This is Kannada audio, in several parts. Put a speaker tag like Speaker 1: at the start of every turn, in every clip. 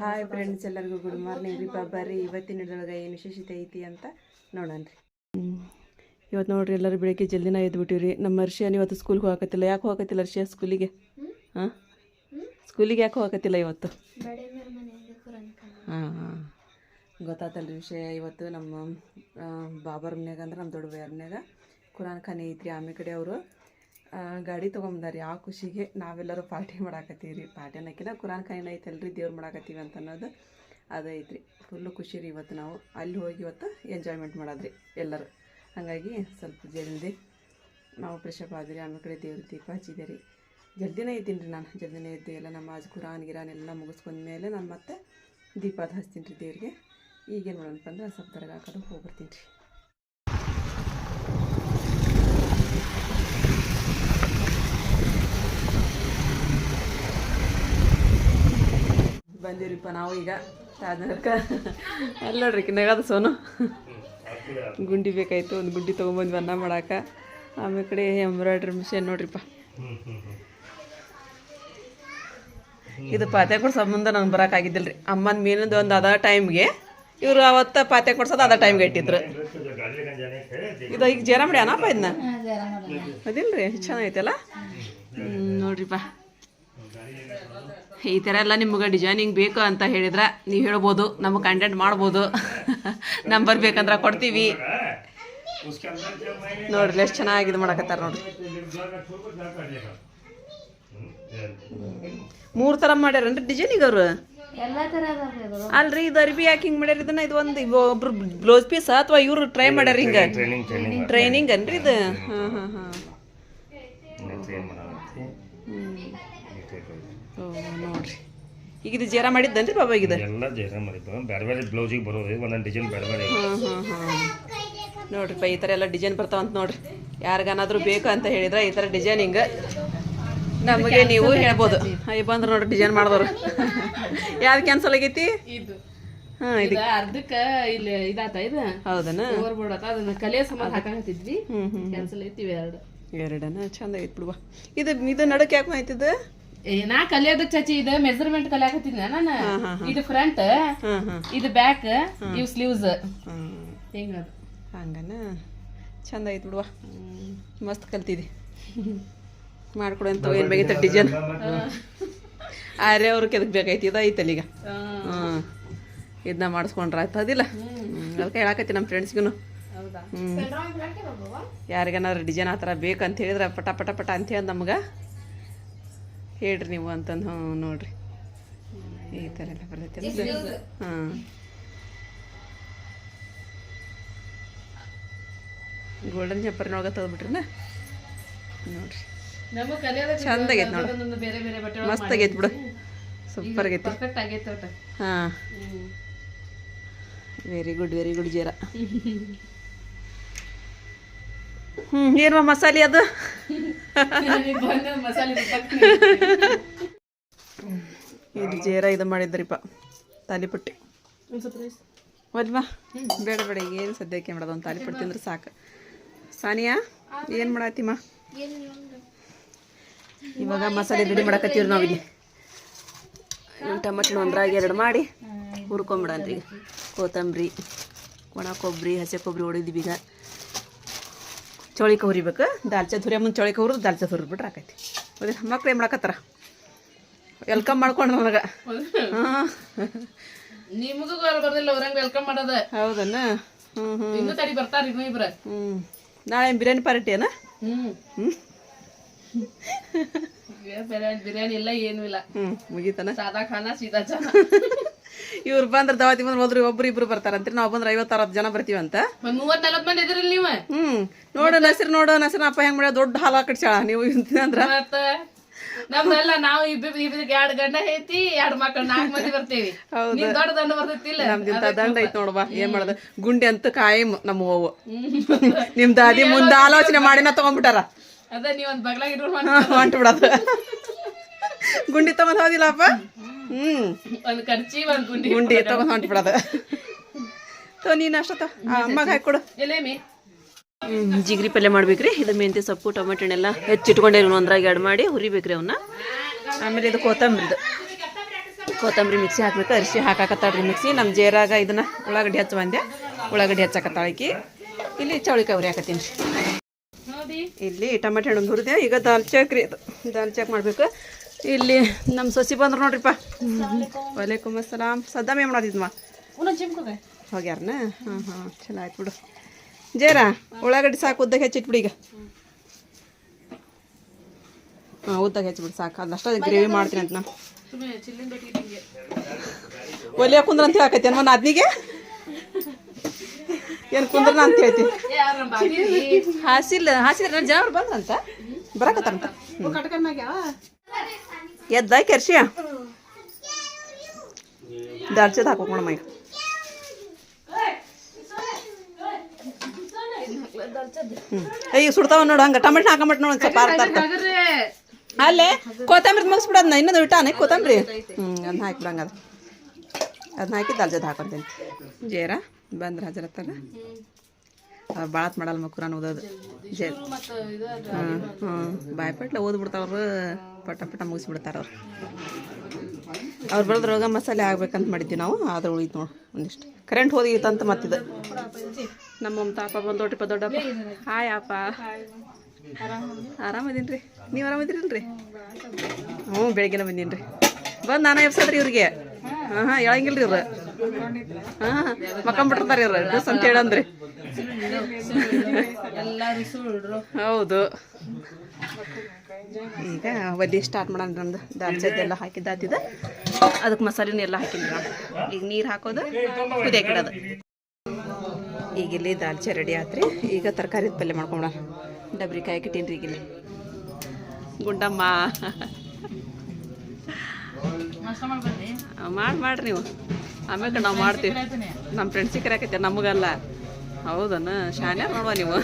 Speaker 1: ಹಾಯ್ ಫ್ರೆಂಡ್ಸ್ ಎಲ್ಲರಿಗೂ ಗುಡ್ ಮಾರ್ನಿಂಗ್ ರೀ ಬರ್ರಿ. ಇವತ್ತಿನ ಹಿಡಿದೊಳಗೆ ಏನು ವಿಶೇಷತೆ ಐತಿ ಅಂತ ನೋಡೋಣ ರೀ ಇವತ್ತು ನೋಡ್ರಿ ಎಲ್ಲರೂ ಬೆಳಗ್ಗೆ ಜಲ್ದಿನ ಎದ್ಬಿಟ್ಟಿವ್ರಿ. ನಮ್ಮ ಹರ್ಷಿಯನ್ ಇವತ್ತು ಸ್ಕೂಲ್ಗೆ ಹೋಗಕತ್ತಿಲ್ಲ. ಯಾಕೆ ಹೋಗಕತ್ತಿಲ್ಲ ಅರ್ಷಿಯ ಸ್ಕೂಲಿಗೆ ಹಾಂ? ಸ್ಕೂಲಿಗೆ ಯಾಕೆ ಹೋಗಕತ್ತಿಲ್ಲ ಇವತ್ತು? ಹಾಂ ಹಾಂ. ಗೊತ್ತಾತಲ್ರಿ ವಿಷಯ. ಇವತ್ತು ನಮ್ಮ ಬಾಬರ್ ಮನ್ಯಾಗ ಅಂದ್ರೆ ನಮ್ಮ ದೊಡ್ಡ ಮನ್ಯಾಗ ಕುರಾನ್ ಖಾನೆ ಐತ್ರಿ. ಆಮೇಲೆ ಕಡೆ ಅವರು ಗಾಡಿ ತೊಗೊಂಬಂದಾರಿ. ಆ ಖುಷಿಗೆ ನಾವೆಲ್ಲರೂ ಪಾರ್ಟಿ ಮಾಡಾಕತ್ತೀವಿ ಪಾರ್ಟಿ ಅನ್ನೋಕ್ಕಿಂತ ಕುರಾನ್ ಖಾನೆ ಐತಲ್ರಿ, ದೇವ್ರು ಮಾಡಾಕತ್ತೀವಿ ಅಂತ ಅನ್ನೋದು ಅದು ಐತ್ರಿ. ಫುಲ್ಲು ಖುಷಿ ರೀ ಇವತ್ತು ನಾವು. ಅಲ್ಲಿ ಹೋಗಿ ಇವತ್ತು ಎಂಜಾಯ್ಮೆಂಟ್ ಮಾಡೋದ್ರಿ ಎಲ್ಲರೂ. ಹಾಗಾಗಿ ಸ್ವಲ್ಪ ಜಲ್ದಿ ನಾವು ಫ್ರೆಶಪ್ ಆದ್ರಿ. ಆಮೇಲೆ ಕಡೆ ದೇವ್ರ ದೀಪ ಹಚ್ಚಿದೆ ರೀ ಜಲ್ದಿನೇ ಇದ್ದೀನಿ ರೀ ನಾನು. ಜಲ್ದಿನೇ ಇದ್ದು ಎಲ್ಲ ನಮಾಜ್ ಕುರಾನ್ ಗಿರಾನ್ ಎಲ್ಲ ಮುಗಿಸ್ಕೊಂಡ್ಮೇಲೆ ನಾನು ಮತ್ತೆ ದೀಪ ಅದು ಹಚ್ತೀನಿ ರೀ ದೇವ್ರಿಗೆ. ಈಗೇನು ಮಾಡೋಣಪ್ಪ ಅಂದ್ರೆ ಸ್ವಲ್ಪ ತರಗಾಕೋದು ಹೋಗ್ಬಿಡ್ತೀನಿ ರೀ ಬಂದಿವ್ರಿಪ್ಪ ನಾವು ಈಗ ತಾಜ್ನಗರ್ಕ ಅಲ್ಲಿ ನೋಡ್ರಿ ನಗದ ಸೋನು. ಗುಂಡಿ ಬೇಕಾಯಿತು ಒಂದು ಗುಂಡಿ ತೊಗೊಂಬಂದ್ವಿ ಅನ್ನ ಮಾಡಾಕ. ಆಮೇಲೆ ಕಡೆ ಎಂಬ್ರಾಯ್ಡ್ರಿ ಮಿಷನ್ ನೋಡ್ರಿಪ್ಪ. ಇದು ಪಾತೆ ಕೊಡ್ಸೋ ಸಂಬಂಧ ನಂಗೆ ಬರೋಕ್ಕಾಗಿದ್ದಿಲ್ಲ ರೀ ಅಮ್ಮನ ಮೀನದ ಒಂದು ಅದ ಟೈಮ್ಗೆ ಇವರು ಅವತ್ತ ಪಾತೆ ಕೊಡ್ಸೋದು ಅದ ಟೈಮ್ಗೆ ಇಟ್ಟಿದ್ರು. ಇದು ಈಗ ಜರ ಮಾಡ್ಯಾನಪ್ಪ ಇದನ್ನ? ಅದಿಲ್ಲ ರೀ ಚೆನ್ನಾಗೈತಲ್ಲ? ಹ್ಮ್, ನೋಡ್ರಿಪ್ಪ. ಈ ಥರ ಎಲ್ಲ ನಿಮ್ಗೆ ಡಿಸೈನಿಂಗ್ ಬೇಕು ಅಂತ ಹೇಳಿದ್ರೆ ನೀವು ಹೇಳ್ಬೋದು ನಮಗೆ ಕಂಟೆಂಟ್ ಮಾಡ್ಬೋದು. ನಂಬರ್ ಬೇಕಂದ್ರೆ ಕೊಡ್ತೀವಿ. ನೋಡ್ರಿ ಎಷ್ಟು ಚೆನ್ನಾಗಿ ಇದು ಮಾಡಕತ್ತಾರ ನೋಡ್ರಿ. ಮೂರು ಥರ ಮಾಡ್ಯಾರನ್ರಿ ಡಿಸೈನಿಗೆ ಅವರು? ಅಲ್ರಿ ಇದು ಅರ್ಬಿ ಯಾಕೆ ಹಿಂಗೆ ಮಾಡ್ಯಾರ ಇದನ್ನ? ಇದು ಒಂದು ಇವ್ ಒಬ್ರು ಬ್ಲೌಸ್ ಪೀಸ್ ಅಥವಾ ಇವ್ರು ಟ್ರೈ ಮಾಡ್ಯಾರ ಹಿಂಗೆ? ಟ್ರೈನಿಂಗ್ ಅನ್ರಿ ಇದು? ಹಾಂ ಹಾಂ ಹಾಂ ನೋಡ್ರಿ. ಈಗ ಇದು ಜೇರ ಮಾಡಿದ್ದನ್ರಿ ಬಾಬಾ ಈಗ? ಇದು
Speaker 2: ಎಲ್ಲ ಜೇರ ಮಾಡಿದ್ದು. ಬೇರೆ ಬೇರೆ ಬ್ಲೌಸಿಗೆ ಬರೋದು. ಒಂದೊಂದು ಡಿಸೈನ್ ಬೇರೆ ಬೇರೆ.
Speaker 1: ಹಾಂ ಹಾಂ ಹಾಂ. ನೋಡ್ರಿಪ್ಪ ಈ ಥರ ಎಲ್ಲ ಡಿಸೈನ್ ಬರ್ತಾವಂತ ನೋಡ್ರಿ. ಯಾರಿಗಾನಾದ್ರೂ ಬೇಕು ಅಂತ ಹೇಳಿದ್ರೆ ಈ ಥರ ಡಿಸೈನಿಂಗ್ ನಮಗೆ ನೀವು ಹೇಳ್ಬೋದು. ಅಯ್ಯ ಬಂದ್ರೆ ನೋಡ್ರಿ ಡಿಸೈನ್ ಮಾಡಿದವ್ರು. ಯಾವ್ದು ಕ್ಯಾನ್ಸಲ್ ಆಗೈತಿ?
Speaker 3: ಇದು.
Speaker 1: ಹಾಂ ಇದು
Speaker 3: ಅರ್ಧಕ್ಕೆ ಇಲ್ಲಿ ಇದಾತ ಇದು?
Speaker 1: ಹೌದನ?
Speaker 3: ಓವರ್ ಬೋರ್ಡ್ ಆತ. ಅದನ್ನ ಹಾಕಂತಿದ್ವಿ
Speaker 1: ಹ್ಞೂ
Speaker 3: ಕ್ಯಾನ್ಸಲ್ ಎರಡು
Speaker 1: ಎರಡನ? ಚಂದ ಐತಿ ಬಿಡುವ. ಇದು ಇದು ನಡಕ್ಕೆ ಯಾಕೆ ಆಯ್ತಿದ್ದು
Speaker 3: ಏ ನಾ ಕಲಿಯೋದಕ್ ಚಾಚಿ ಇದು ಮೆಜರ್ಮೆಂಟ್ ಕಲಿಯಾಕತ್ತಿದ್ನ ನಾನು. ಇದು ಫ್ರಂಟ್
Speaker 1: ಹಾಂ ಹಾಂ.
Speaker 3: ಇದು ಬ್ಯಾಕ್ ಇವ್ ಸ್ಲೀವ್ಸ್ ಹಿಂಗ
Speaker 1: ಹಂಗನ? ಚಂದ ಐತ್ ಬಿಡುವ. ಮಸ್ತ್ ಕಲ್ತಿದಿ. ಮಾಡ್ಕೊಡು ಅಂತ ಏನು ಬೇಕೈತೆ ಡಿಸೈನ್ ಆರೆ ಅವ್ರಿಗೆ ಎದಕ್ಕೆ ಬೇಕೈತಿ ಇದು ಐತಲ್ಲ ಈಗ. ಹ್ಮ್. ಇದನ್ನ ಮಾಡಿಸ್ಕೊಂಡ್ರ ಆಯ್ತು ಅದಿಲ್ಲ. ಅದಕ್ಕೆ ಹೇಳಾಕತ್ತಿ ನಮ್ಮ ಫ್ರೆಂಡ್ಸ್ಗೂ
Speaker 3: ಹ್ಮ್.
Speaker 1: ಹ್ಞೂ ಯಾರಿಗೇನಾದ್ರು ಡಿಸೈನ್ ಆ ಥರ ಬೇಕಂತ ಹೇಳಿದ್ರೆ ಪಟ ಪಟ ಪಟ ಅಂತ ಹೇಳಿ ನಮ್ಗೆ. ಹೇಳ್ರಿ ನೀವು ಅಂತಂದು ನೋಡ್ರಿ. ಈ ಥರ ಎಲ್ಲ ಬರ್ತೈತಿ ಹಾಂ. ಗೋಲ್ಡನ್ ಜಂಪರ್ನೊಳಗೆ ತೆಗೆದ್ಬಿಟ್ರಿನ ನೋಡ್ರಿ. ಚಂದ ಆಗೈತೆ ನೋಡಿ ಮಸ್ತ್ ಆಗೈತೆ ಬಿಡು. ಸೂಪರ್ ಆಗೈತಿ. ಹಾಂ. ವೆರಿ ಗುಡ್ ವೆರಿ ಗುಡ್ ಜೀರ. ಹ್ಞೂ ಏನು ಮಸಾಲೆ ಅದು? ಇದು ಜೀರ ಇದು ಮಾಡಿದ್ರಿಪ್ಪ ತಾಲಿಪಟ್ಟಿ. ಒದ್ವಾ. ಬೇಡ ಬೇಡ ಏನು ಸದ್ಯಕ್ಕೆ ಮಾಡೋದು? ಒಂದು ತಾಲಿಪಟ್ಟಿ ತಿಂದ್ರೆ ಸಾಕು. ಸಾನಿಯಾ ಏನು ಮಾಡತ್ತೀಮ್ಮ ಇವಾಗ ಮಸಾಲೆ ರೆಡಿ ಮಾಡಕತ್ತೀವಿ ನಾವಿಲ್ಲಿ ಟಮಟನ ಒಂದ್ರಾಗ ಎರಡು ಮಾಡಿ ಹುರ್ಕೊಂಬಿಡನ್ರಿ ಈಗ ಕೊತ್ತಂಬರಿ ಒಣ ಕೊಬ್ಬರಿ ಹಸಿ ಕೊಬ್ಬರಿ ಹೊಡಿದ್ವಿ ಈಗ. ಚೌಳಿಕ ಹುರಿಬೇಕು. ದಾಲ್ಚಾ ಹುರಿಯ ಮುಂದೆ ಚೌಳಿಕ ಹುರಿದು ಧುರಿ ಹುರಿದ್ಬಿಟ್ರೆ ಆಕೈತಿ. ಅದೇ ಮಕ್ಳು ಏನು ಮಾಡಾಕತ್ತಾರ? ವೆಲ್ಕಮ್ ಮಾಡ್ಕೊಂಡು ನನಗೆ. ಹಾಂ.
Speaker 3: ನಿಮಗೂ ಬರ್ದಿಲ್ಲ ಅವ್ರಂಗೆ ವೆಲ್ಕಮ್ ಮಾಡೋದ.
Speaker 1: ಹೌದನ್ನ ಹ್ಞೂ ಹ್ಞೂ
Speaker 3: ಇನ್ನೂ ತಡಿ ಬರ್ತಾರ ಇನ್ನೂ ಇಬ್ರ.
Speaker 1: ಹ್ಞೂ ನಾಳೆ ಬಿರಿಯಾನಿ ಪಾರ್ಟಿ ಏನ?
Speaker 3: ಹ್ಮ್.
Speaker 1: ಹ್ಞೂ
Speaker 3: ಬಿರಿಯಾನಿ ಬಿರಿಯಾನಿ ಇಲ್ಲ ಏನೂ ಇಲ್ಲ.
Speaker 1: ಹ್ಞೂ ಮುಗೀತನ?
Speaker 3: ಸಾದಾ ಖಾನ ಸೀದಾ ಚಾ
Speaker 1: ಇವ್ರು ಬಂದ್ರ ದವಾತಿ ಬಂದ್ರೆ ಹೋದ್ರೆ ಒಬ್ರು ಇಬ್ರು ಬರ್ತಾರಂತ್ರಿ. ನಾವು ಬಂದ್ರೆ ಐವತ್ತು ಅರವತ್ತು ಜನ ಬರ್ತೀವಂತ
Speaker 3: ಅಂತ. ಮೂವತ್ ನಲ್ವತ್ ಮಂದಿ ಇದ್ರಲ್ಲಿ ನೀವು?
Speaker 1: ಹ್ಮ್. ನೋಡು ನಸಿರ್ ನೋಡು ನಸಿರ್ ಅಪ್ಪ ಹೆಂಗ್ ಮಾಡ್ಯ ದೊಡ್ಡ ಹಾಲ ಕಟ್ಸ್ಯಾಳ ನೀವು ಅಂದ್ರ.
Speaker 3: ನಮ್ದೆಲ್ಲ ನಾವು ಇಬ್ರು ಇಬ್ರಿಗೆ ಎರಡ್ ಗಂಡ ಐತಿ ಎರಡು ಮಕ್ಕಳು ನಾಲ್ಕು ಮಂದಿ ಬರ್ತೀವಿ.
Speaker 1: ಹೌದು.
Speaker 3: ದೊಡ್ಡ ದಂಡ ಬರ್ತೈತಿಲ್ಲ
Speaker 1: ನಮ್ದಿಂತ ದಂಡ ಐತಿ ನೋಡ್ಬಾ ಏನ್ ಮಾಡೋದು? ಗುಂಡಿ ಅಂತ ಕಾಯಂ ನಮ್ಮ ಹೂವು. ನಿಮ್ ದಾದಿ ಮುಂದೆ ಆಲೋಚನೆ ಮಾಡಿನ ತಗೊಂಡ್ಬಿಟ್ಟಾರ
Speaker 3: ಅದ ನೀವ್ ಒಂದ್ ಬಗ್ಲಾಗ ಇಟ್ಕೊಂಡ್
Speaker 1: ಹೊಂಟು ಬಿಡೋದು ಗುಂಡಿ ತಗೊಂಡ್ ಹೋದಿಲ್ಲಪ್ಪ ಹ್ಮ್.
Speaker 3: ಒಂದ್ ಕರ್ಚಿ ಒಂದ್ ಗುಂಡಿ
Speaker 1: ಗುಂಡಿ ತಗೊಂಡ್ ತೋ ನೀನು ಅಷ್ಟೊತ್ತ? ಅಮ್ಮಗೆ ಹಾಕೊಡು ಜಿಗ್ರಿ ಪಲ್ಯ ಮಾಡ್ಬೇಕ್ರಿ. ಇದು ಮೆಂತೆ ಸೊಪ್ಪು ಟೊಮೆಟೊ ಹಣ್ಣೆಲ್ಲ ಹೆಚ್ಚಿಟ್ಕೊಂಡೇವಿ ಒಂದ್ರಾಗ ಎರಡು ಮಾಡಿ ಹುರಿಬೇಕ್ರಿ ಅವನ್ನ ಆಮೇಲೆ ಇದು ಕೊತ್ತಂಬರಿದು. ಕೊತ್ತಂಬರಿ ಮಿಕ್ಸಿ ಹಾಕ್ಬೇಕು. ಅರಿಶಿ ಹಾಕಾಕತ್ತಾಳ್ರಿ ಮಿಕ್ಸಿ ನಮ್ಮ ಜೇರಾಗ ಇದನ್ನ ಉಳ್ಳಾಗಡ್ಡಿ ಹಚ್ಚ ಬಂದೆ. ಉಳ್ಳಾಗಡ್ಡಿ ಹಚ್ಚಾಕತ್ತಾಳಕಿ ಇಲ್ಲಿ ಚೌಳಿಕಾಯಿ ಉರಿ ಹಾಕತ್ತೀನಿ. ಇಲ್ಲಿ ಟೊಮೆಟೊ ಹಣ್ಣು ಹುರಿದೆ. ಈಗ ದಾಲ್ ಚಕ್ ರೀ ಅದು. ದಾಲ್ ಚಾಕ್ ಮಾಡಬೇಕು. ಇಲ್ಲಿ ನಮ್ಮ ಸೊಸಿ ಬಂದ್ರು ನೋಡ್ರಿಪ್ಪ. ವಲೈಕುಮ್ ಅಸ್ಸಲಾಮ್ ಸದ್ದಾಮ್ ಏನು ಮಾಡೋದಿದ್ಮ ಹೋಗ್ಯಾರನ? ಹಾಂ ಹಾಂ. ಚಲೋ ಆಯ್ತು ಬಿಡು. ಜೇರ ಉಳ್ಳಾಗಡ್ಡಿ ಸಾಕು ಉದ್ದಕ್ಕೆ ಹೆಚ್ಚಿಟ್ಬಿಡಿ ಈಗ. ಹಾಂ ಉದ್ದಾಗ ಹೆಚ್ಚಿಬಿಡಿ ಸಾಕು. ಅದಷ್ಟೇ ಗ್ರೇವಿ ಮಾಡ್ತೀನಿ ಅಂತ
Speaker 3: ನಾ
Speaker 1: ಒಲೆ ಕುಂದ್ರ ಅಂತ ಹೇಳಕೈತಿ ಅನ್ಮ ಅದ್ನಿಗೆ? ಏನು ಕುಂದ್ರನ ಅಂತ ಹೇಳ್ತಿ.
Speaker 3: ಏ ಯಾರು ನಮ್ಮ ಬಾಗಿ
Speaker 1: ಹಾಸಿಲ್ಲ ಹಾಸಿದ್ರೆ ಜನ ಬಂದ್ರಂತ? ಬರಕತ್ತಾರಂತ ಎದ್ದ ಕೆರ್ಸಿ ದಾಲ್ಚದ ಹಾಕೋ ನೋಡಮ್ಮ ಈಗ ಹ್ಮ್. ಅಯ್ಯ, ಸುಡ್ತಾವ ನೋಡು, ಹಂಗ ಟಮಟ ಹಾಕಂಬಿಟ್ಟು ನೋಡು ಸ್ವಲ್ಪ ಅರ್ಥ ಅಲ್ಲೇ ಕೊತ್ತಂಬರಿ ಮುಗಿಸ್ಬಿಡೋದ್ನ ಇನ್ನೊಂದು ಇಟ್ಟಾನೆ ಕೊತ್ತಂಬರಿ? ಹ್ಞೂ ಅದನ್ನ ಹಾಕಿಬಿಡಂಗ ಅದು ಅದನ್ನ ಹಾಕಿ ದರ್ಜದ ಹಾಕೊಂತೀನಿ ಜೇರ, ಬಂದ್ರೆ ಹಾಜರತ್ತಲ್ಲ ಭಾಳತ್ ಮಾಡಲ್ಲ ಮಕ್ಕಳು ಓದೋದು.
Speaker 3: ಜೇರ್
Speaker 1: ಹ್ಞೂ ಹ್ಞೂ ಬಾಯ್ಪಟ್ಲೆ ಓದ್ಬಿಡ್ತಾವ್ರು ಪಟ ಪಟ ಮುಗಿಸ್ಬಿಡ್ತಾರೆ. ಅವ್ರು ಅವ್ರು ರೋಗ ಮಸಾಲೆ ಆಗ್ಬೇಕಂತ ಮಾಡಿದ್ವಿ ನಾವು ಆದ್ರೆ ಉಳಿತು ನೋಡಿ ಒಂದಿಷ್ಟು. ಕರೆಂಟ್ ಹೋದಿತ್ತಂತ ಮತ್ತಿದೆ. ನಮ್ಮ ಮಮತಾಪ ಬಂದು ದೊಡ್ಡಪ್ಪ ಹಾಯ್ ಅಪ್ಪ ಆರಾಮದೀನಿ ರೀ ನೀವು ಆರಾಮದಿರಲ್ರಿ ಹ್ಞೂ ಬೆಳಗ್ಗೆನ ಬಂದೀನಿ ರೀ ಬಂದು ನಾನು ಎಬ್ಸದ್ರಿ ಇವ್ರಿಗೆ? ಹಾಂ ಹಾಂ ಹೇಳಂಗಿಲ್ಲ ರೀ ಇವ್ರು. ಹಾಂ ಮಕ್ಕಂಬಿಟ್ಟಿರ್ತಾರೆ ಇವ್ರು. ಡ್ರೆಸ್ ಅಂತ ಹೇಳಂದ್ರಿ. ಹೌದು. ಈಗ ಒಲಿ ಸ್ಟಾರ್ಟ್ ಮಾಡೋಣ ನಮ್ದು. ದಾಲ್ಚದ್ದೆಲ್ಲ ಹಾಕಿದ್ದಾತಿದ ಅದಕ್ಕೆ ಮಸಾಲೆನೂ ಎಲ್ಲ ನಾನು. ಈಗ ನೀರು ಹಾಕೋದು ಕುದಿಯಾಕಿಡೋದು ಈಗ ಇಲ್ಲಿ ದಾಲ್ಚೆ ರೆಡಿ ಆತ್ರಿ. ಈಗ ತರಕಾರಿ ಪಲ್ಯ ಮಾಡ್ಕೊಂಡ ಡಬ್ರಿ ಕಾಯಿ ರೀ ಈಗ ಇಲ್ಲಿ. ಗುಂಡಮ್ಮ.
Speaker 3: ಮಾಡಿ
Speaker 1: ಮಾಡ್ರಿ ನೀವು. ಆಮೇಲೆ ನಾವು ಮಾಡ್ತೀವಿ. ನಮ್ಮ ಫ್ರೆಂಡ್ಸಿಗೆ ಕರೆಯಕತ್ತೆ ನಮಗಲ್ಲ. ಹೌದನ? ಶಾನೆ ನೋಡುವ ನೀವು?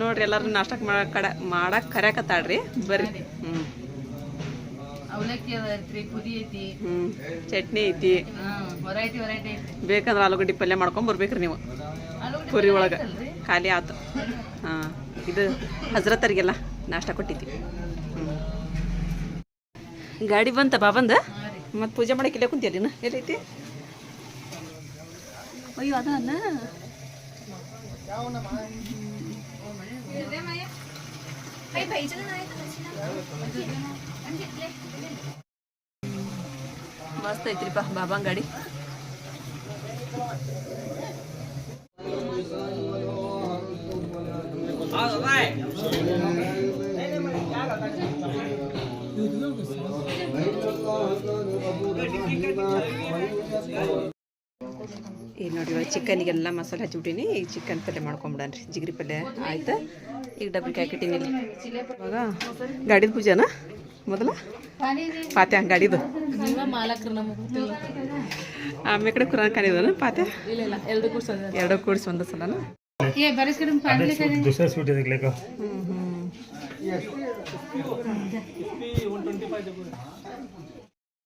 Speaker 1: ನೋಡ್ರಿ ಎಲ್ಲರೂ ನಾಷ್ಟಕ್ಕೆ ಮಾಡಕ್ಕೆ ಕಡ ಮಾಡಕ್ಕೆ ಕರೆಯಕತ್ತಾಳ್ರಿ. ಬರ್ರಿ. ಹ್ಞೂ
Speaker 3: ಅವಲಕ್ಕಿ ಅದ ಐತ್ರಿ ಪುಡಿ ಐತಿ.
Speaker 1: ಹ್ಞೂ ಚಟ್ನಿ ಐತಿ.
Speaker 3: ಬೇಕಂದ್ರ ವೆರೈಟಿ ವೆರೈಟಿ ಐತಿ
Speaker 1: ಬೇಕಂದ್ರೆ ಆಲೂಗಡ್ಡೆ ಪಲ್ಯ ಮಾಡ್ಕೊಂಡ್ ಬರ್ಬೇಕ್ರಿ ನೀವು.
Speaker 3: ಆಲೂಗಡ್ಡೆ
Speaker 1: ಪುರಿ ಒಳಗೆ. ಖಾಲಿ ಆತು. ಹಾಂ ಇದು ಹಜ್ರತರಿಗೆಲ್ಲ ನಾಷ್ಟ ಕೊಟ್ಟಿದ್ವಿ. ಹ್ಞೂ ಗಾಡಿ ಬಂತ ಬಾಬಂದ ಮತ್ತು ಪೂಜೆ ಮಾಡಕ್ಕೆ ಇಲ್ಲೇ ಕುಂತೀರಿ ಎಲ್ಲೈತಿ? ಅಯ್ಯೋ ಅದನ್ನ? ಮಸ್ತ್ ಐತ್ರಿಪ್ಪ ಬಾಬಾನ್ ಗಾಡಿ ಈಗ ನೋಡಿ ಇವಾಗ ಚಿಕನ್ಗೆಲ್ಲ ಮಸಾಲೆ ಹಚ್ಚಿಬಿಟ್ಟಿನಿ ಈಗ ಚಿಕನ್ ಪಲ್ಯ ಮಾಡ್ಕೊಂಬಿಡನ್ರಿ ಜಿಗ್ರಿ ಪಲ್ಯ ಆಯ್ತು? ಈಗ ಡಬ್ಬಿ ಹಾಕಿಟ್ಟಿನಿ ಇಲ್ಲಿ. ಇವಾಗ ಗಾಡಿದ ಪೂಜೆನ? ಮೊದಲ? ಪಾತ್ಯ ಗಾಡಿದು? ಆಮೇಲೆ ಕಡೆ ಕುರಾನ್ ಕಾಣಿದನ ಪಾತ್ಯ?
Speaker 3: ಎರಡು
Speaker 1: ಕೂಡಿಸಿ ಒಂದು ಸಲನ?
Speaker 3: ಬರೀಸ್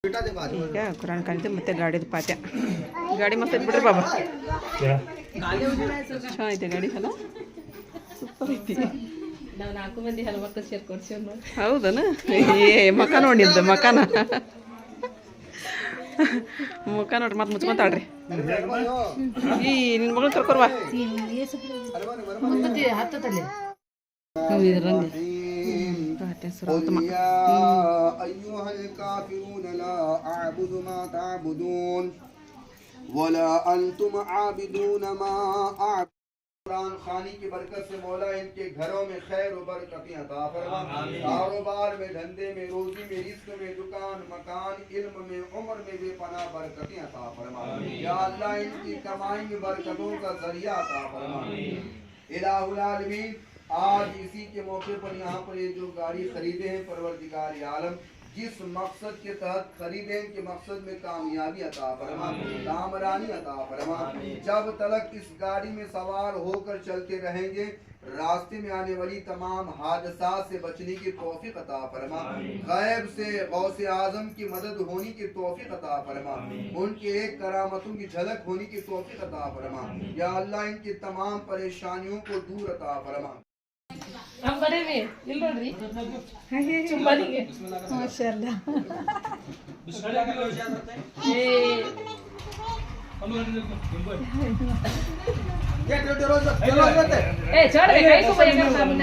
Speaker 1: ಈಗ ಕುರಾನ್ ಕಾಣಿದೆ ಮತ್ತೆ ಗಾಡಿದ ಪಾತ್ಯ ಗಾಡಿ ಮಸ್ತ್ ಬಿಡ್ರಿ ಬಾಬಾ ಚೆನ್ನಾಗೈತೆ ಗಾಡಿ ಹಲೋ ಸೂಪರ್ ಐತಿ.
Speaker 3: ನಾವು ನಾಲ್ಕು ಮಂದಿ ಹಲವತ್ತು ಸೇರ್ಕೊಡ್ಸೇವ್ ನೋಡಿ
Speaker 1: ಹೌದನ? ಏ ಮಕ ನೋಡಿದ್ದ ಮಕನ ಮುಖ ನೋಡ್ರಿ ಮತ್ತೆ ಮುಚ್ಕೊಂತಾಳ್ರಿ. ಈ ನಿನ್ನ ಮಗಳು ಕರ್ಕೊರ್ವಾ
Speaker 3: ಹತ್ತದಲ್ಲಿ
Speaker 4: خانی کی برکت سے مولا ان کے گھروں میں خیر و برکتیں عطا فرما. کاروبار میں دھندے میں روزی میں رزق میں دکان مکان علم میں عمر میں بے پناہ برکتیں عطا فرما. یا اللہ ان کی کمائی برکتوں کا ذریعہ عطا فرما. الہ العالمین آج اسی کے موقع پر یہاں پر یہ جو گاڑی خریدے ہیں پروردگار عالم جس مقصد کے تحت خریدیں کے مقصد میں کامیابی عطا فرما کامرانی عطا فرما۔ جب تلک اس گاڑی میں سوار ہو کر چلتے رہیں گے راستے میں آنے والی تمام حادثات سے بچنے کی توفیق عطا فرما۔ غیب سے غوث اعظم کی مدد ہونی کی توفیق عطا فرما۔ ان کے ایک کرامتوں کی جھلک ہونے کی توفیق عطا فرما۔ یا اللہ ان کی تمام پریشانیوں کو دور عطا فرما۔
Speaker 3: ನಮ್ಮ ಕಡೆನೇ ಇಲ್ಲಿ ನೋಡ್ರಿ. ಚುಮ್ಮನಿಗೆ ಮಾಷಲ್ಲ ಏ. ಚೋಡ್ರಿ ಕೈ ಕುಂಬಯ್ಯ ಸಾಮನ್ನ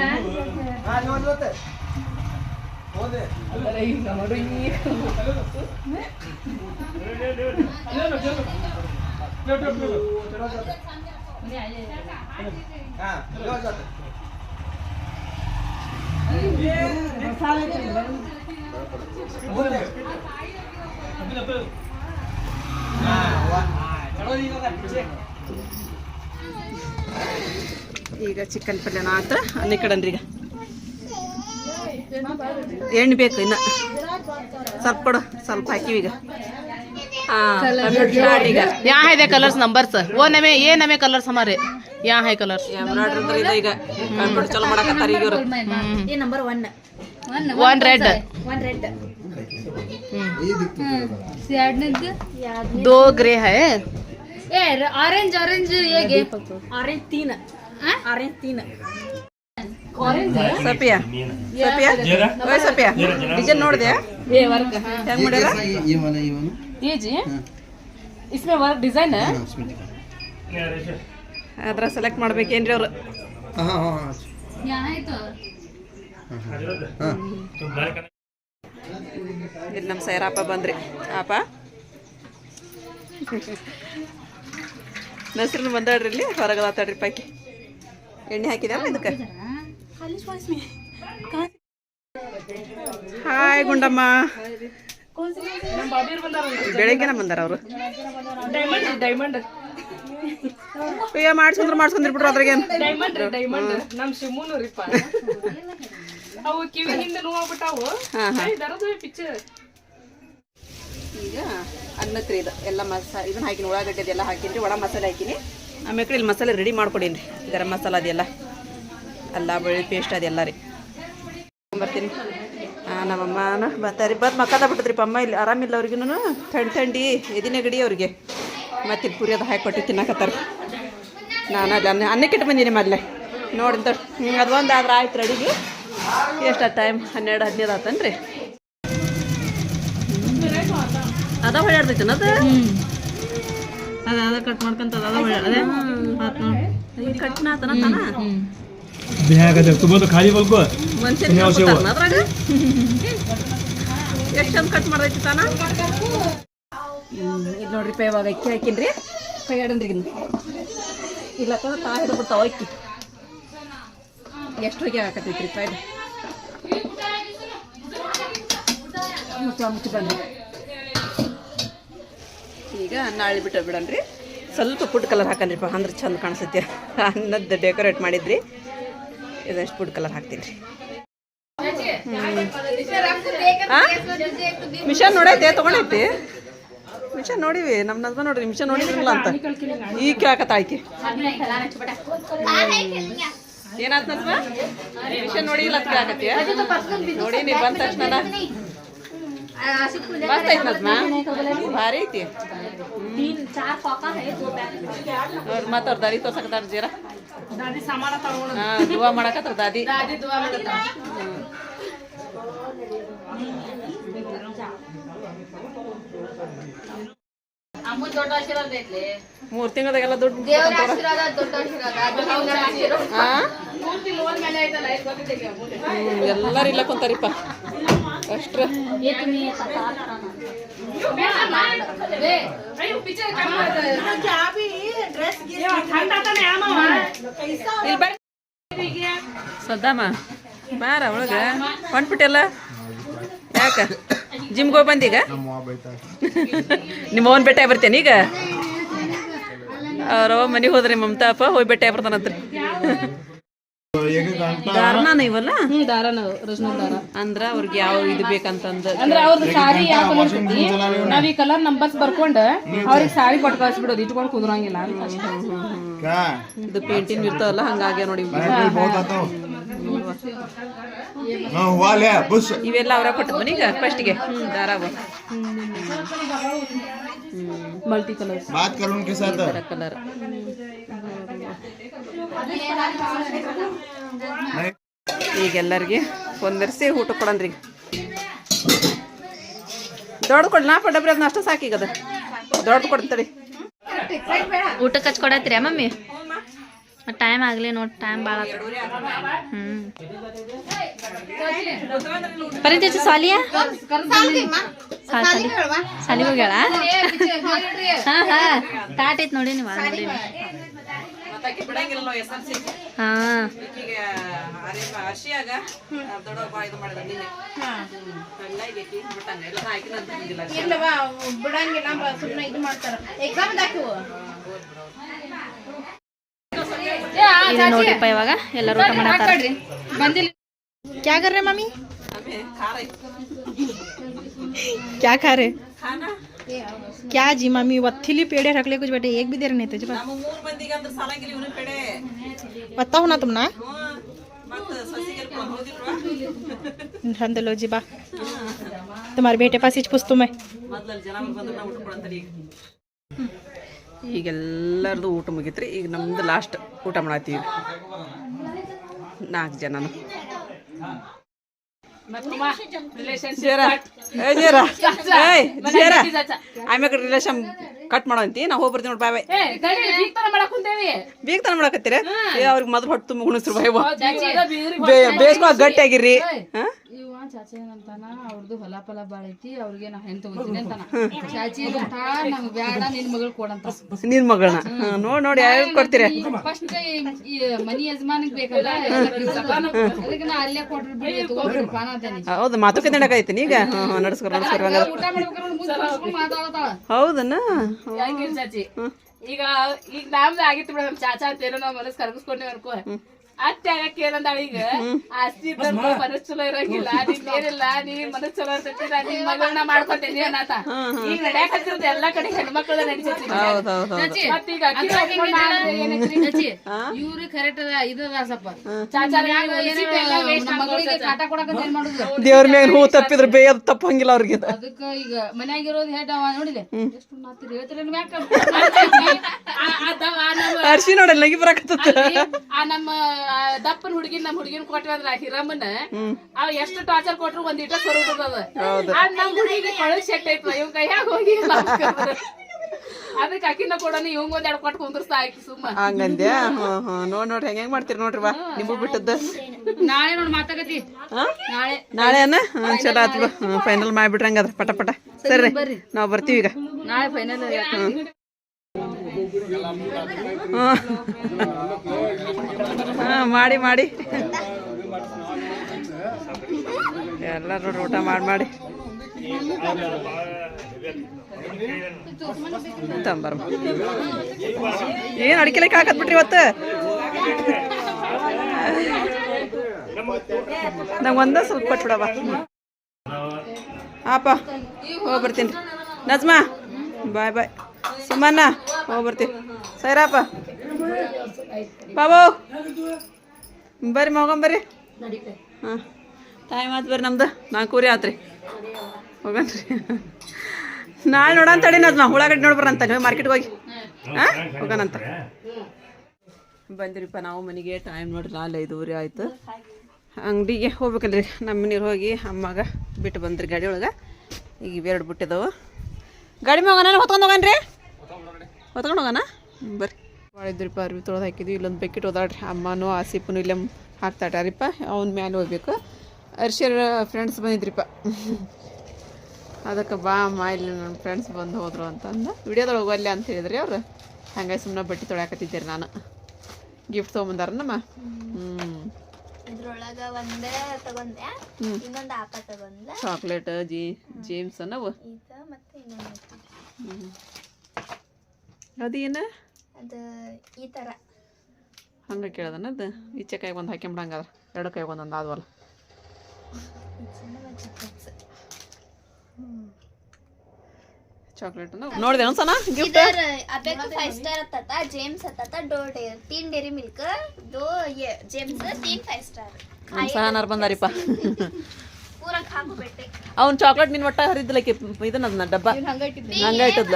Speaker 3: ನೋಡಿ ಹಾ
Speaker 1: ಈಗ ಚಿಕನ್ ಪಲ್ಯ ಮಾತ್ರ ಅನ್ನಿ ಕಡನ್ರಿ ಈಗ. ಎಣ್ಣೆ ಬೇಕು ಇನ್ನ. ಸ್ವಲ್ಪ ಕೊಡು ಸ್ವಲ್ಪ ಹಾಕಿವೀಗ ಹಾಂ ಈಗ.
Speaker 3: ಯಾ ಇದೆ ಕಲರ್ಸ್ ನಂಬರ್ಸ್ ಓ ನಮೆ ಏ ನಮೆ ಕಲರ್ಸ್ ಹಮಾರೆ हमारे यहाँ है कलर्स
Speaker 1: ಎಂಬ್ರಾಯ್ಡ್ರಿ ಅಂದ್ರೆ ಇದು ಈಗ ಕಂಪ್ಯೂಟರ್ ಚಲೋ ಮಾಡಕತ್ತಾರ ಈಗ ಇವ್ರು
Speaker 5: ಈ number one
Speaker 3: one red
Speaker 5: one red
Speaker 4: ಎರಡನೇದ್ದು
Speaker 3: दो ग्रे है
Speaker 5: ಏ ಆರೆಂಜ್ ಆರೆಂಜ್ ಹೇಗೆ ಆರೆಂಜ್ ತೀನ್ ಆರೆಂಜ್ ತೀನ್
Speaker 1: ಸಪಿಯಾ ಸಪಿಯಾ ಓಯ್ ಸಪಿಯಾ ಡಿಸೈನ್ ನೋಡಿದೆ
Speaker 3: ये वर्क हाँ
Speaker 1: ಹೆಂಗ್ ಮಾಡ್ಯಾರ
Speaker 4: ये वाला ये वाला
Speaker 3: ये जी इसमें वर्क डिजाइन है
Speaker 4: हाँ, उसमें दिखा
Speaker 1: ಅದ್ರ ಸೆಲೆಕ್ಟ್ ಮಾಡ್ಬೇಕೇನ್ರಿ ಅವ್ರು? ಇಲ್ಲಿ ನಮ್ಮ ಸೈರಪ್ಪ ಬಂದ್ರಿ. ಅಪ್ಪ? ನಸ್ರನ್ನ ಬಂದಾಡ್ರಿ ಇಲ್ಲಿ? ಹೊರಗೆ ಆತಾಡ್ರಿ ಪಾಕಿ. ಎಣ್ಣೆ ಹಾಕಿದಾರ ಇದಕ್ಕೆ? ಹಾಯ್ ಗುಂಡಮ್ಮ. ಬೆಳಿಗ್ಗೆನ ಬಂದಾರ ಅವರು?
Speaker 3: Diamond diamond.
Speaker 1: ಅಯ್ಯ ಮಾಡ್ಸ್ಕೊಂಡ್ರು ಮಾಡ್ಸ್ಕೊಂಡ್ರಿ ಬಿಡ್ರು ಅದ್ರಾಗೇನು?
Speaker 3: ಡೈಮಂಡ್ ಡೈಮಂಡ್ ನಮ್ ಶಿಮೂನು ರೀಪ ಅವು ಕಿವಿ ಹಿಂದೆ ನೋವಾಗ್ಬಿಟ್ಟಾವು ದರದು ಪಿಕ್ಚರ್
Speaker 1: ಈಗ ಅನ್ನಕ್ಕೆ ರೀ ಇದು. ಎಲ್ಲ ಮಸಾ ಇದನ್ನ ಹಾಕಿನಿ ಉಳ್ಳಾಗಡ್ಡೆ ಅದೆಲ್ಲ ಹಾಕಿನಿ ಒಣ ಮಸಾಲೆ ಹಾಕಿನಿ. ಆಮೇಲೆ ಇಲ್ಲಿ ಮಸಾಲೆ ರೆಡಿ ಮಾಡ್ಕೊಡೀನಿ ರೀ ಗರಂ ಮಸಾಲ ಅದೆಲ್ಲ. ಅಲ್ಲ ಬೆಳ್ಳಿ ಪೇಸ್ಟ್ ಅದೆಲ್ಲ ರೀ. ಬರ್ತೀನಿ. ಹಾಂ ನಮ್ಮಮ್ಮನ ಬರ್ತಾರೆ. ಬಂದು ಮಕ್ಕದ ಬಿಟ್ಟದ್ರಿಪ್ಪ ಅಮ್ಮ ಇಲ್ಲಿ. ಆರಾಮಿಲ್ಲ ಅವ್ರಿಗೂ ಥಂಡಿ ಥಂಡಿ ಎದಿ ಗಡಿ ಅವ್ರಿಗೆ. ಮತ್ತೆ ಪುರಿ ಅದು ಹಾಕಿ ಕೊಟ್ಟು ತಿನ್ನಕತ್ತಾರ. ನಾನು ಅದು ಅನ್ನ ಅನ್ನಕ್ಕಿಟ್ಟು ಬಂದೀನಿ ಮೊದಲೇ. ನೋಡಿದ ಅದು ಒಂದು ಆದ್ರೆ ಆಯ್ತು ರೆಡಿಗೆ ಎಷ್ಟು ಟೈಮ್ ಹನ್ನೆರಡು ಹದಿನೈದು ಆತನ್ರಿ. ರೀ ಅದ? ಹೊಳ್ಯಾಡ್ದೈತೇನ ಅದು ಅದ ಕಟ್ ಮಾಡ್ಕೊಂತ ನೋಡಿ. ಆತನ ತಾನ? ಎಷ್ಟೊಂದು ಕಟ್ ಮಾಡೈತಿ ತಾನ? ಇದು ನೋಡ್ರಿಪ್ಪ ಇವಾಗ ಅಕ್ಕಿ ಹಾಕಿನ್ರಿ. ಕೈ ಆಡನ್ರಿ ಇಲ್ಲ ತಾ ಹಿಡ್ಬಿಡ್ತಾವ ಬಿಡ್ತಾವ ಅಕ್ಕಿ. ಎಷ್ಟು ಹೊಗೆ ಹಾಕತೈತ್ರಿ ಪಾ ಇದು? ಮುಚ್ಚ, ಮುಚ್ಚಿ, ಬಂದ್ರಿ. ಈಗ ನಾಳೆ ಬಿಟ್ಟು ಬಿಡನ್ರಿ ಸ್ವಲ್ಪ ಫುಡ್ ಕಲರ್ ಹಾಕನ್ರಿಪ್ಪ ಅಂದ್ರೆ ಚಂದ ಕಾಣಿಸುತ್ತೆ. ಅನ್ನದ್ದು ಡೆಕೋರೇಟ್ ಮಾಡಿದ್ರಿ. ಇದಷ್ಟು ಫುಡ್ ಕಲರ್ ಹಾಕ್ತೀನಿ ರೀ ಮಿಷನ್ ನೋಡೈತೆ, ತಗೊಂಡೈತಿ? ನಿಮಿಷ ನೋಡಿವಿ ನಮ್ಮ ನಜ್ಮ ನೋಡ್ರಿ ನಿಮಿಷ ನೋಡಿದ್ರಲ್ಲ ಅಂತ. ಈಗ ಕೇಳಕತ್ತ ಆಯ್ಕೆ. ಏನಾತ್ ನಜ್ಮ? ನಿಮಿಷ ನೋಡಿಲ್ಲ ಅಂತ ಕೇಳಕತ್ತೀಯ? ನೋಡಿ ನೀ ಬಂದ ತಕ್ಷಣ ಬರ್ತೈತ್ ನಜ್ಮ? ಭಾರಿ ಐತಿ. ಅವ್ರು ಮತ್ತೆ ಅವ್ರ ದಾರಿ ತೋರ್ಸಕತ್ತಾರ ಜೀರ? ಹಾ ದುವಾ ಮಾಡಕತ್ತಾರ ದಾದಿ.
Speaker 3: ದಾದಿ
Speaker 1: ಮೂರ್ ತಿಂಗಳದಾಗೆಲ್ಲ ಎಲ್ಲಾರು ಇಲ್ಲ ಕುಂತಾರಿಪ್ಪ. ಅಷ್ಟ್ರ. ಸದ್ದಮ್ಮ ಮಾರ ಒಳಗ. ಹೊಂಟ್ಬಿಟ್ಟೆಲ್ಲ? ಯಾಕ? ಜಿಮ್ಗೆ ಹೋಗಿ ಬಂದೀಗ ನಿಮ್ಮ ಅವನ್ ಬೆಟ್ಟ ಬರ್ತೇನೆ ಈಗ? ಅವ್ರವ ಮನೆಗೆ ಹೋದ್ರಿ ಮಮತಾಪ ಹೋಗಿ ಬೆಟ್ಟ ಬರ್ತಾನಂತ್ರಿ. ದಾರನ ಇವಲ್ಲ ಅಂದ್ರ ಅವ್ರಿಗೆ ಯಾವ ಇದು ಬೇಕಂತಂದ
Speaker 3: ಅಂದ್ರೆ ಅವ್ರದ್ದು ಸಾರಿ ಯಾವ ಕಲರ್ ನಾವ್ ಈ ಕಲರ್ ನಂಬರ್ಸ್ ಬರ್ಕೊಂಡ್ ಅವ್ರಿಗೆ ಸಾರಿ ಕೊಟ್ಟು ಕಳ್ಸ್ಬಿಡೋದು ಇಟ್ಕೊಂಡು ಕುಂದ್ರಂಗಿಲ್ಲ
Speaker 1: ಇದು ಪೇಂಟಿಂಗ್ ಇರ್ತಾವಲ್ಲ ಹಂಗಾಗ್ಯ ನೋಡಿ. ಇವೆಲ್ಲ ಅವರ ಕೊಟ್ಟು ಈಗ ಫಸ್ಟಿಗೆ ಹ್ಞೂ ದಾರವ.
Speaker 3: Multi
Speaker 1: colour
Speaker 4: colour.
Speaker 1: ಈಗ ಎಲ್ಲರಿಗೆ ಒಂದರ್ಸಿ ಊಟ ಕೊಡನ್ರಿ ದೊಡ್ಡ ಕೊಡ್ಲ ಪಡಬ್ರಿ ಅದನ್ನ ಅಷ್ಟು ಸಾಕೀಗದ ದೊಡ್ಡ ಕೊಡ್ತಡಿ
Speaker 5: ಊಟಕ್ಕೆ ಹಚ್ಕೊಡತ್ರಿ ಮಮ್ಮಿ? ಟೈಮ್ ಆಗಲಿ ನೋಡಿ ಟೈಮ್ ಭಾಳ ಹ್ಮ್. ಪರಿಚಯ ಸಾಲಿಯಾ? ಸಾಲಿ ಹೋಗ್ಯಾಳ? ಹಾ ಹಾ. ನೋಡಿ ನೀವು
Speaker 1: ಸಿ
Speaker 5: ಹಾ.
Speaker 6: ಬಿಡಂಗಿಲ್ಲ ಸುಮ್ಮನೆ ಇದು ಮಾಡ್ತಾರ. ಎಕ್ಸಾಮ್
Speaker 5: ಇದು ನೋಡ್ರಿಪ್ಪ ಇವಾಗ ಎಲ್ಲರೂ ಊಟ ಮಾಡತ್ತಾರ
Speaker 6: ಬಂದಿಲ್ಲ
Speaker 7: क्या कर रहे हैं मम्मी क्या खा रहे
Speaker 1: ಖಾನಾ
Speaker 7: क्या जी मम्मी वत्थिली पेड़े रख ले कुछ बेटे एक भी देर नहीं थे
Speaker 1: ನಮ್ಮ ಮೂರ್ ಮಂದಿಗೆ ಅಂದ್ರೆ ಸಾಲಂಗಿಲ್ಲ ಇವನ ಕಡೆ
Speaker 7: बताओ ना तुम ना
Speaker 1: ಮತ್ತ ಸಸಿಗೆ ಹೋದಿಲ್ವಾ
Speaker 7: ठंड लो जी बा तुम्हारे बेटे पास इच पुस्तु में
Speaker 1: ಜನ ಈಗ ಈಗೆಲ್ಲರದು ಊಟ ಮುಗಿತ್ರಿ. ಈಗ ನಮ್ದು ಲಾಸ್ಟ್ ಊಟ ಮಾಡತ್ತೀವಿ. ನಾಲ್ಕು ಜನನು. ಜೇರ. ಏ ಜೇರ. ಏಯ್ ಜೇರ. ಆಮ್ಯಾಗ ರಿಲೇಷನ್ ಕಟ್ ಮಾಡಂತಿ ನಾವು ಹೋಗಿ ಬರ್ತೀವಿ ನೋಡಿ ಬಾಯ್ ಬಾಯ್ ಮಾಡಕತ್ತೀರ? ಅವ್ರಿಗೆ ಮೊದಲು ಹೊಟ್ಟು ತುಂಬ ಹುಣಸ್ರು ಬಾಯ್ ಬೇಸ್ಕೊ ಗಟ್ಟಿ ಆಗಿರ್ರಿ ಹಾ?
Speaker 6: ಚಾಚಿ ಏನಂತಾನ ಅವ್ರದ್ದು ಹೊಲ ಫಲ ಬಾಳ ಐತಿ ಅವ್ರಿಗೆ ನಾ ಹೆಣ್ ತಗೋತೀನಿ ಅಂತಾನ. ಚಾಚಿ ಮಠ ಬೇಡ ನಿನ್ ಮಗಳು ಕೊಡಂತ.
Speaker 1: ನಿನ್ ಮಗಳನ್ನ? ನೋಡಿ ನೋಡಿ ಕೊಡ್ತೀರ?
Speaker 6: ಫಸ್ಟ್ ಈ ಮನಿ ಯಜಮಾನಿಗ್ ಬೇಕಲ್ಲ ಅದಕ್ಕೆ ನಾ ಅಲ್ಲೇ ಕೊಟ್ರಿ ಬಿಡಿ ತಗೋಬಿಡಿ ಪಾನ
Speaker 1: ಹೌದು ಮಾತುಕತೆ ನಡಕೈತಿ ಈಗ
Speaker 6: ಊಟ ಮಾಡ್ಬೇಕಾದ್ರೆ ಮುಂದೆ
Speaker 1: ಹೌದನ್ನ
Speaker 3: ಚಾಚಿ? ಈಗ ಈಗ ನಮ್ದು ಆಗಿತ್ತು ಬಿಡ ನಮ್ ಚಾಚಾ ಅಂತ ಏನೋ ನಾವ್ ಮನಸ್ ಕರ್ಗಿಸ್ಕೊಂಡೇವ್ ಅನ್ಕೋ ಅತ್ತೆ ಆಗಕ್ಕೆ ಏನಂದಾಳ ಈಗ. ಆಸ್ತಿ ಮನಸ್ ಚಲೋ ಇರಂಗಿಲ್ಲ. ನಿನ್ ಏನಿಲ್ಲ ನೀ ಮನಸ್ ಚಲೋ ಇರ್ತೈತಿ ನಾ ನಿನ್ ಮಗಳನ್ನ ಮಾಡ್ಕೊತೇನಿ ಅನ್ನತ ಈಗ ನಡ್ಯಾಕ್ ಎಲ್ಲಾ ಕಡೆ ಹೆಣ್ಮಕ್ಳ ನಡಿತೈತಿ?
Speaker 6: ಇವ್ರು ಕರೆಕ್ಟ್ ಇದು ಮ್ಯಾಗ ಏನೋ ನಮ್ಮ ಮಗಳಿಗೆ ಕಾಟ ಕೊಡಕ ಏನ್ ಮಾಡುದು?
Speaker 1: ದೇವ್ರ ಮೇಲೆ ಹೂ ತಪ್ಪಿದ್ರೆ ಬೇಯದ್ ತಪ್ಪಂಗಿಲ್ಲ ಅವ್ರಿಗೆ
Speaker 6: ಅದಕ್ಕ ಈಗ ಮನ್ಯಾಗಿರೋದು ಹೇಟ ನೋಡಿದೆ ಎಷ್ಟು ಮಾತಿರಿ ಹೇಳ್ತಾರೆ ಮ್ಯಾಕ
Speaker 3: ಆ- ಆ ಆ ನಮ್ಮ
Speaker 1: ಅರ್ಶಿ ನೋಡಲ್ಲ ಇಬ್ಬರ ಬರಾಕತ್ತ
Speaker 3: ಆ ನಮ್ಮ ದಪ್ಪನ್ ಹುಡುಗಿನ ನಮ್ ಹುಡುಗಿನ ಕೊಟ್ವಿ ಅಂದ್ರ ಆ ಹಿರಮ್ಮನ ಅವ್ ಎಷ್ಟು ಟಾರ್ಚರ್ ಕೊಟ್ರು ಒಂದ್ ಇಟ ಸೊರಗದ ನಮ್ ಹುಡುಗಿಗೆ ಕಳಗ್ ಶೆಟ್ ಐತ್ಲ ಇವ್ ಕೈಯಾಗ ಹೋಗಿ ಅದಕ್ಕೆ ಅಕ್ಕಿನ ಕೊಡೋಣ ಇವಂಗ ಒಂದ್ ಎರಡು ಕೊಟ್ಟು ಕುಂದ್ರಸ್ತಾ ಆಕಿ ಸುಮ್ಮ.
Speaker 1: ಹಂಗಂದ್ಯಾ? ನೋಡಿ ನೋಡಿ ಹೆಂಗ್ ಹೆಂಗ್ ಮಾಡ್ತೀರಿ ನೋಡ್ರಿ ಬಾ ನಿಮಗ್ ಬಿಟ್ಟದ್ದು.
Speaker 6: ನಾಳೆ ನೋಡ್ ಮಾತಾಗತಿ? ನಾಳೆ.
Speaker 1: ನಾಳೆ ಅನ್ನ ಚಲೋ ಆತ್ ಫೈನಲ್ ಮಾಡ್ಬಿಟ್ರಿ ಹಂಗಾದ್ರೆ ಪಟ ಪಟ. ಸರಿ ನಾವ್ ಬರ್ತೀವಿ ಈಗ.
Speaker 6: ನಾಳೆ ಫೈನಲ್
Speaker 1: ಹಾಂ, ಮಾಡಿ ಮಾಡಿ. ಎಲ್ಲರೂ ಊಟ ಮಾಡಿ ಮಾಡಿ. ಏನು ಅಡಿಕೆ ಲೆಕ್ಕ ಹಾಕತ್ ಬಿಟ್ರಿ ಇವತ್ತು? ನಂಗೆ ಒಂದ ಸ್ವಲ್ಪ ಕೊಟ್ಬಿಡವ ಆಪ ಹೋಗಿ ಬರ್ತೀನಿ ನಜ್ಮಾ, ಬಾಯ್ ಬಾಯ್. ಸುಮನ್ನ ಹೋಗ್ಬರ್ತೀವಿ ಸೈರಪ್ಪ ಬಾಬು. ಬರ್ರಿ ಮಗೊಂಬರ್ರಿ ಹಾಂ. ಟೈಮ್ ಆಯ್ತು ಬರ್ರಿ ನಮ್ದು. ನಾಲ್ಕೂರಿ ಆತ್ರಿ. ಹೋಗನ್ರಿ ನಾಳೆ ನೋಡೋಣ ತಡಿ ನಜ್ಮಾ ಉಳ್ಳಾಗಡ್ಡಿ ನೋಡಿ ಬರಂತ ನೀವು ಮಾರ್ಕೆಟ್ಗೆ ಹೋಗಿ. ಹಾಂ? ಹೋಗೋಣಂತ. ಬಂದಿರಿಪ್ಪ ನಾವು ಮನೆಗೆ. ಟೈಮ್ ನೋಡ್ರಿ ನಾಳೆ ಐದೂರಿ ಆಯ್ತು. ಅಂಗಡಿಗೆ ಹೋಗ್ಬೇಕಲ್ರಿ. ನಮ್ಮ ಮನೆಗೆ ಹೋಗಿ ಅಮ್ಮಗೆ ಬಿಟ್ಟು ಬಂದ್ರಿ ಗಾಡಿ ಒಳಗೆ. ಈಗ ಇವೆರಡು ಬಿಟ್ಟಿದ್ದಾವೆ ಗಾಡಿ ಮಗನ ಹೊತ್ಕೊಂಡು ಹೋಗನ್ರಿ ಹೊತ್ಕೊಂಡು ಹೋಗೋಣ? ಬರ್ರಿ. ಮಾಡಿದ್ರಿಪ್ಪ ಅರ್ವಿ ತೊಳೆದು ಹಾಕಿದ್ವಿ. ಇಲ್ಲೊಂದು ಬೆಕ್ಕಿಟ್ ಓದಾಡ್ರಿ ಅಮ್ಮನೂ ಆಸಿಪನು ಇಲ್ಲೇ ಹಾಕ್ತಾಟಾರಿಪ್ಪ ಅವ್ನ ಮ್ಯಾಲೆ ಹೋಗ್ಬೇಕು. ಅರ್ಷಿಯರ್ ಫ್ರೆಂಡ್ಸ್ ಬಂದಿದ್ರಿಪ್ಪ ಅದಕ್ಕೆ ಬಾ ಅಮ್ಮ ಇಲ್ಲಿ ನನ್ನ ಫ್ರೆಂಡ್ಸ್ ಬಂದು ಹೋದರು ಅಂತಂದು. ವಿಡಿಯೋದೊಳಗೆ ಹೋಗಲ್ಲ ಅಂತ ಹೇಳಿದ್ರಿ ಅವ್ರು. ಹಂಗಾಗಿ ಸುಮ್ಮನೆ ಬಟ್ಟೆ ತೊಳ್ಯಾಕತ್ತಿದ್ದೆ ರೀ ನಾನು. ಗಿಫ್ಟ್ ತೊಗೊಂಬಂದಾರ ನಮ್ಮ ಹ್ಞೂ
Speaker 8: ಇದ್ರೊಳಗ ಒಂದೇ ತಗೊಂಡೆ. ಇನ್ನೊಂದು ಆಪ ತಗೊಂಡೆ.
Speaker 1: ಚಾಕ್ಲೇಟ್ ಜೀ ಜೇಮ್ಸ್ ಅನ್ನವು?
Speaker 8: ಹ್ಞೂ ಮತ್ತೆ ಇನ್ನೊಂದು
Speaker 1: ಅದೇನು
Speaker 8: ಅದು ಈ ತರ
Speaker 1: ಹಂಗೆ ಕೇಳ್ದನದು ಈಚೆ ಕೈಗೆ ಒಂದು ಹಾಕ್ಯಂಬಿಡ ಹಂಗಾದ್ರೆ ಎರಡು ಕೈಗೆ ಒಂದೊಂದು ಆದ್ವಲ್ಲ. ಚಾಕ್ಲೇಟ್ ನೋಡಿದೆ ಒಂದ್ಸಲ ಗಿಫ್ಟ್
Speaker 8: ಅಬೇಕು ಫೈವ್ ಸ್ಟಾರ್ ಹತ್ತತ್ತ ಜೇಮ್ಸ್ ಹತ್ತತ್ತ ಡೋರ್ ಡೇ ತೀನ್ ಡೇರಿ ಮಿಲ್ಕ್ ದೋ ಜೇಮ್ಸ್ ತೀನ್ ಫೈವ್ ಸ್ಟಾರ್
Speaker 1: ಸಹನಾರ್ ಬಂದಾರಿಪ್ಪ. ಅವ್ನು ಚಾಕ್ಲೇಟ್ ನಿನ್ನ ಒಟ್ಟ ಹರಿದಿಲ್ಲ ಇದನ್ನ ಅದನ್ನ ಡಬ್ಬ. ಹಂಗ ಇಟ್ಟದ್ಲ.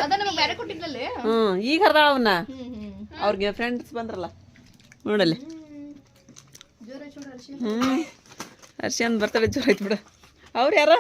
Speaker 1: ಹ್ಮ್ ಈಗ ಹರಿದ ಅವನ್ನ. ಅವ್ರಿಗೆ ಫ್ರೆಂಡ್ಸ್ ಬಂದ್ರಲ್ಲ. ನೋಡಲ್ಲಿ. ಹರ್ಷಿ ಅಂದ್ ಬರ್ತಡೆ ಜೋರ ಐತ್ ಬಿಡ. ಅವ್ರು ಯಾರ?